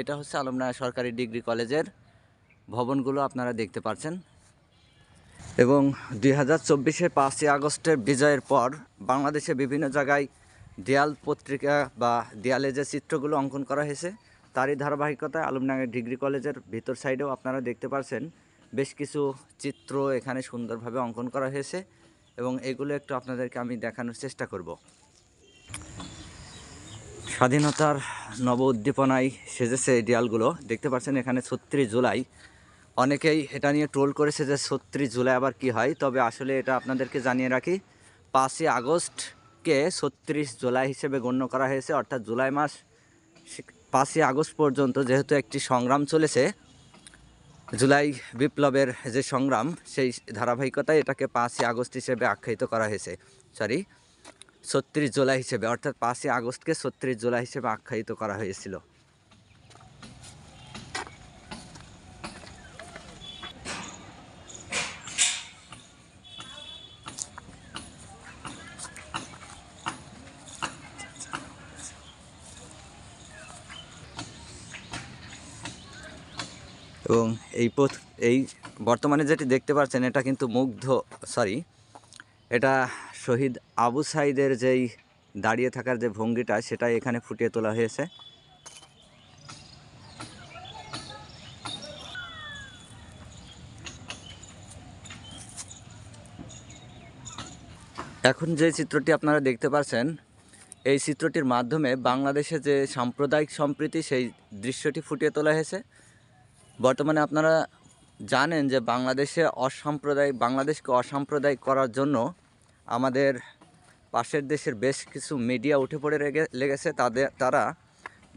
এটা হচ্ছে আলমডাঙ্গা সরকারি ডিগ্রি কলেজের ভবনগুলো আপনারা দেখতে পাচ্ছেন। এবং দুই হাজার চব্বিশে পাঁচই আগস্টের বিজয়ের পর বাংলাদেশে বিভিন্ন জায়গায় দেয়াল পত্রিকা বা দেয়ালে যে চিত্রগুলো অঙ্কন করা হয়েছে, তারই ধারাবাহিকতায় আলমডাঙ্গা ডিগ্রি কলেজের ভিতর সাইডেও আপনারা দেখতে পাচ্ছেন বেশ কিছু চিত্র এখানে সুন্দরভাবে অঙ্কন করা হয়েছে এবং এগুলো একটু আপনাদেরকে আমি দেখানোর চেষ্টা করব। স্বাধীনতার নব উদ্দীপনায় সেজেছে এই দেয়ালগুলো। দেখতে পাচ্ছেন এখানে ছত্রিশ জুলাই। অনেকেই এটা নিয়ে ট্রোল করেছে যে ছত্রিশ জুলাই আবার কি হয়, তবে আসলে এটা আপনাদেরকে জানিয়ে রাখি, পাঁচই আগস্টকে ছত্রিশ জুলাই হিসেবে গণ্য করা হয়েছে, অর্থাৎ জুলাই মাস পাঁচই আগস্ট পর্যন্ত যেহেতু একটি সংগ্রাম চলেছে, জুলাই বিপ্লবের যে সংগ্রাম, সেই ধারাবাহিকতায় এটাকে পাঁচই আগস্ট হিসেবে আখ্যায়িত করা হয়েছে। সরি ছত্রিশ জুলাই হিসেবে, অর্থাৎ পাঁচই আগস্টকে ছত্রিশ জুলাই হিসেবে আখ্যায়িত করা হয়েছিল। এবং এই পথ এই বর্তমানে যেটি দেখতে পাচ্ছেন, এটা কিন্তু মুগ্ধ সরি এটা শহীদ আবু সাইদের যেই দাঁড়িয়ে থাকার যে ভঙ্গিটা সেটা এখানে ফুটিয়ে তোলা হয়েছে। এখন যে চিত্রটি আপনারা দেখতে পাচ্ছেন এই চিত্রটির মাধ্যমে বাংলাদেশে যে সাম্প্রদায়িক সম্প্রীতি, সেই দৃশ্যটি ফুটিয়ে তোলা হয়েছে। বর্তমানে আপনারা জানেন যে বাংলাদেশে অসাম্প্রদায়িক, বাংলাদেশকে অসাম্প্রদায়িক করার জন্য আমাদের পাশের দেশের বেশ কিছু মিডিয়া উঠে পড়ে লেগেছে। তাদের তারা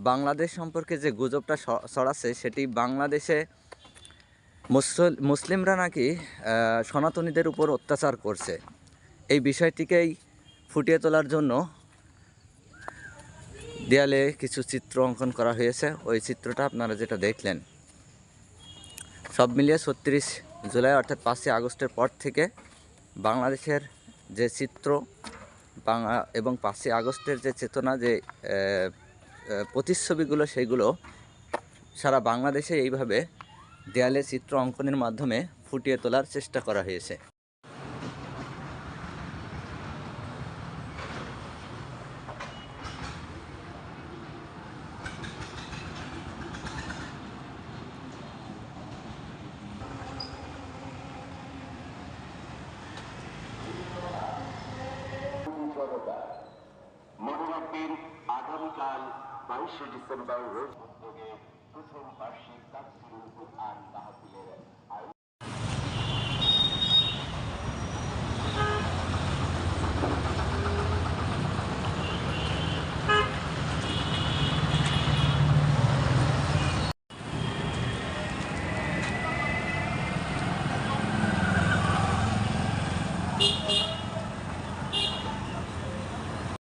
বাংলাদেশ সম্পর্কে যে গুজবটা ছড়াচ্ছে, সেটি বাংলাদেশে মুসল, মুসলিমরা নাকি সনাতনীদের উপর অত্যাচার করছে। এই বিষয়টিকেই ফুটিয়ে তোলার জন্য দেয়ালে কিছু চিত্র অঙ্কন করা হয়েছে। ওই চিত্রটা আপনারা যেটা দেখলেন, সব মিলিয়ে ছত্রিশ জুলাই, অর্থাৎ পাঁচই আগস্টের পর থেকে বাংলাদেশের যে চিত্র বাংলা এবং পাঁচই আগস্টের যে চেতনা, যে প্রতিচ্ছবিগুলো, সেইগুলো সারা বাংলাদেশে এইভাবে দেয়ালে চিত্র অঙ্কনের মাধ্যমে ফুটিয়ে তোলার চেষ্টা করা হয়েছে। জনতা মনে রাখবেন আগামীকাল বাইশে ডিসেম্বর রোজ